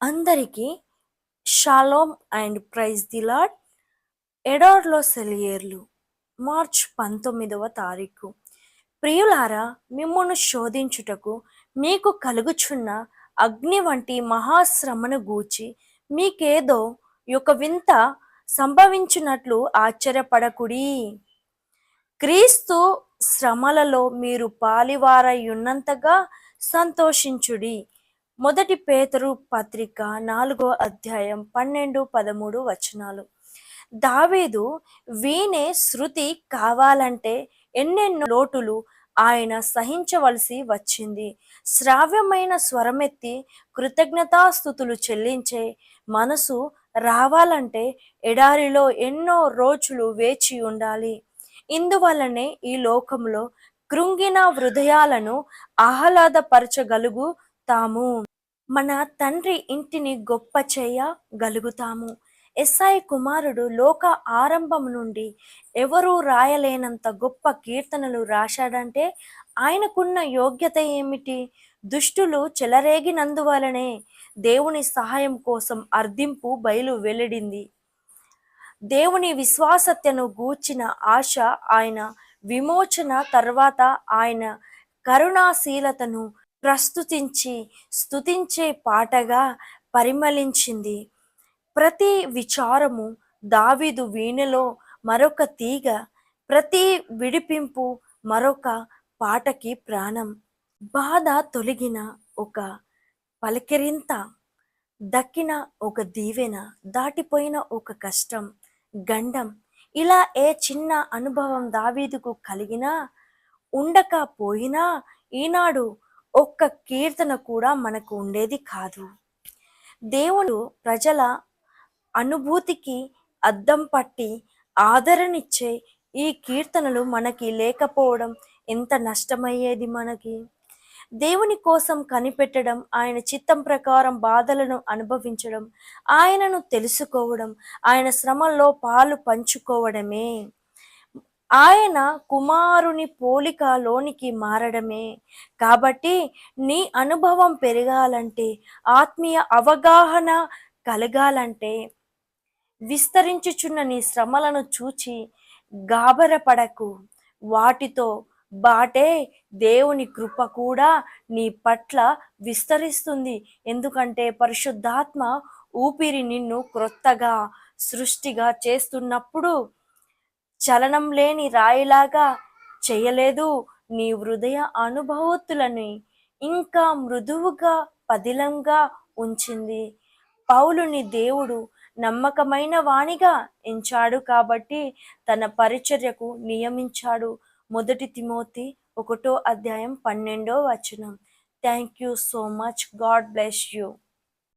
అందరికీ shalom and praise the Lord ఎడార్లో సెలియర్లు March పంతొమ్మిదవ తారీఖు. ప్రియులారా మిమ్మల్ని శోధించుటకు మీకు కలుగుచున్న అగ్ని వంటి మహాశ్రమను గూచి మీకేదో ఒక వింత సంభవించినట్లు ఆశ్చర్యపడకుడి. క్రీస్తు శ్రమలలో మీరు పాలివారై ఉన్నంతగా సంతోషించుడి. మొదటి పేతరు పత్రిక నాలుగో అధ్యాయం పన్నెండు పదమూడు వచనాలు. దావేదు వీణే శృతి కావాలంటే ఎన్నెన్నో లోటులు ఆయన సహించవలసి వచ్చింది. శ్రావ్యమైన స్వరమెత్తి కృతజ్ఞతాస్థుతులు చెల్లించే మనసు రావాలంటే ఎడారిలో ఎన్నో రోజులు వేచి ఉండాలి. ఇందువలనే ఈ లోకంలో కృంగిన హృదయాలను ఆహ్లాదపరచగలుగు ఆహ్లాదపరచగలుగుతాము మన తండ్రి ఇంటిని గొప్ప చేయగలుగుతాము ఎస్ఐ కుమారుడు లోక ఆరంభం నుండి ఎవరూ రాయలేనంత గొప్ప కీర్తనలు రాశాడంటే ఆయనకున్న యోగ్యత ఏమిటి? దుష్టులు చెలరేగినందువలనే దేవుని సహాయం కోసం అర్థింపు బయలు వెల్లడింది. దేవుని విశ్వాసత్యను గూర్చిన ఆశ ఆయన విమోచన తర్వాత ఆయన కరుణాశీలతను ప్రస్తుతించి స్తుతించే పాటగా పరిమళించింది. ప్రతి విచారము దావిదు వీణలో మరొక తీగ ప్రతి విడిపింపు మరొక పాటకి ప్రాణం. బాధ తొలగిన ఒక పలికిరింత దక్కిన ఒక దీవెన దాటిపోయిన ఒక కష్టం గండం. ఇలా ఏ చిన్న అనుభవం దావీదుకు కలిగినా ఉండకపోయినా ఈనాడు ఒక్క కీర్తన కూడా మనకు ఉండేది కాదు. దేవుడు ప్రజల అనుభూతికి అద్దం పట్టి ఆదరణిచ్చే ఈ కీర్తనలు మనకి లేకపోవడం ఎంత నష్టమయ్యేది మనకి? దేవుని కోసం కనిపెట్టడం ఆయన చిత్తం ప్రకారం బాధలను అనుభవించడం ఆయనను తెలుసుకోవడం ఆయన శ్రమల్లో పాలు పంచుకోవడమే. ఆయన కుమారుని పోలిక లోనికి మారడమే. కాబట్టి నీ అనుభవం పెరగాలంటే ఆత్మీయ అవగాహన కలగాలంటే విస్తరించుచున్న నీ శ్రమలను చూచి గాబరపడకు వాటితో బాటే దేవుని కృప కూడా నీ పట్ల విస్తరిస్తుంది. ఎందుకంటే పరిశుద్ధాత్మ ఊపిరి నిన్ను క్రొత్తగా సృష్టిగా చేస్తున్నప్పుడు చలనం లేని రాయిలాగా చేయలేదు నీ హృదయ అనుభవతులని ఇంకా మృదువుగా పదిలంగా ఉంచింది. పౌలుని దేవుడు నమ్మకమైన వాణిగా ఎంచాడు కాబట్టి తన పరిచర్యకు నియమించాడు. మొదటి తిమోతి ఒకటో అధ్యాయం పన్నెండో వచనం. Thank you so much God bless you